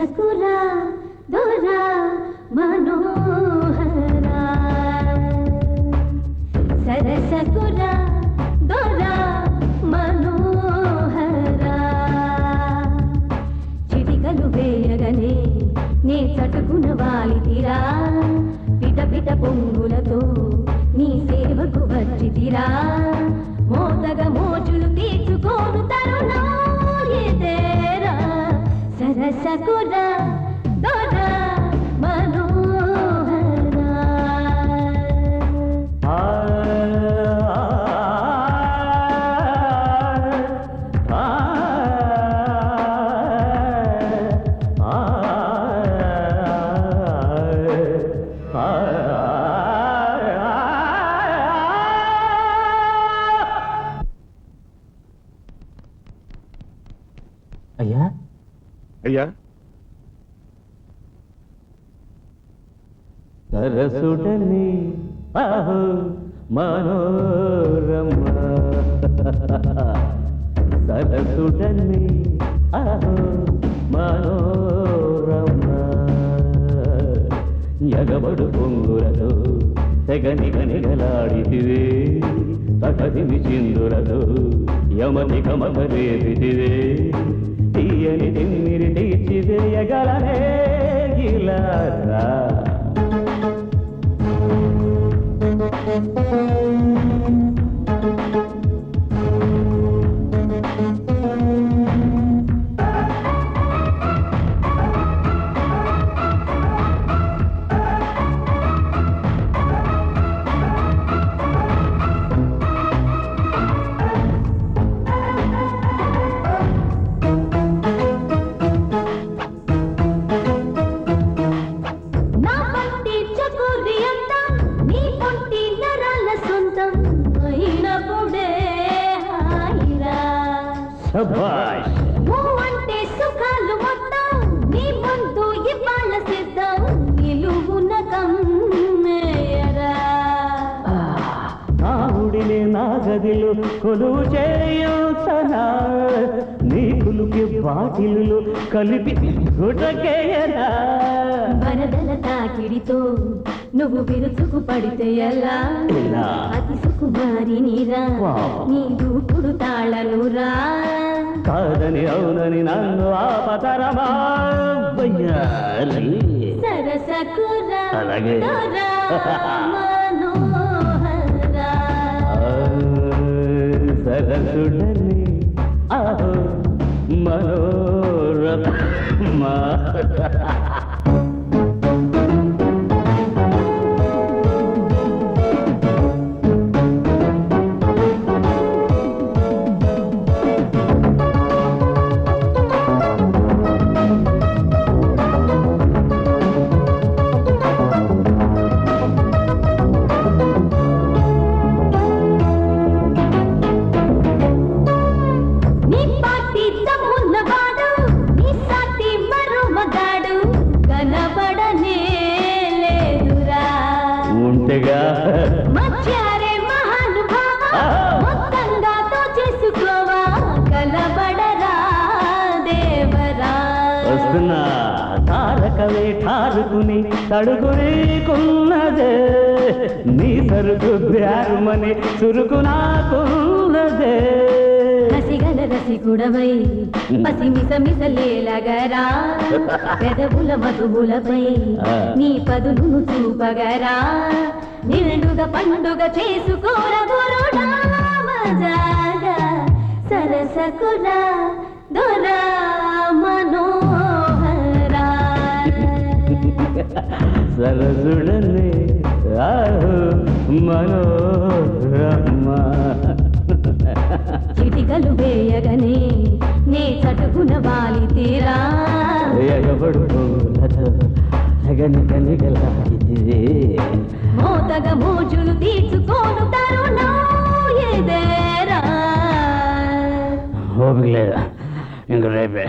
వరకురా దొరా మనోహరా సరసకురా దొరా మనోహరా చిటికలు వేయగనే నే చటుకున వాలితిరా పిట పిట పొంగులతో నీ సేవకు వచ్చితిరా మోతగ మోచులు తీర్చుకోను తరుణం. అయ్యా? అయ్యా? సరసుడని ఆహో మనోరమ. సరసుడని ఆహో మనోరమ. ఎగబడు పొంగురతో తెగనిగ నిగలాడితివే తగదిమి చిందురతో యమని కమకరేపితివే. సొంతం అయినప్పుడే హాయిరా. శభాష్ నువ్వంటే సుఖాలు మొత్తం నీ ముందు ఇవాళ సిద్ధం నిలువున కమ్మేయరా. ఆవుడిని నా గదిలో కొలువు చేయుతనా నీ కులుకి బాటిలు కలిపి గుటకేయనా. వరదల తాకిడితో నువ్వు విరుచుకు పడితే ఎలా? ఎలా? అతి సుకుమారి నీరా వావ్. నీ దూకుడు తాళనురా కాదని అవునని నన్ను ఆపతరమా. సరసకురా అలాగే. సరసుడని ఆహో మనోరమ తారకవే ఠారుకుని తడుగునేకున్నదే నీ సరుకు బ్యారుమని చురుకు నాకున్నదే. రసిగల రసికుడవై పసిమిస మిసలేలగరా పెదవుల మధువులపై. నీ పదును చూపగరా నిండుగా పండుగ చేసుకోర గురుడా మజాగా సరసకురా దొరా. సరసుడనే ఆహో మనోరమ. చిటికలు వేయగనే నే చటుకున వాలి తీరా. ఎగబడు నిగలాడితివే మోతగ మోజులు తీర్చుకోను తరుణం ఓపిక లేదా? ఇంక రేపే.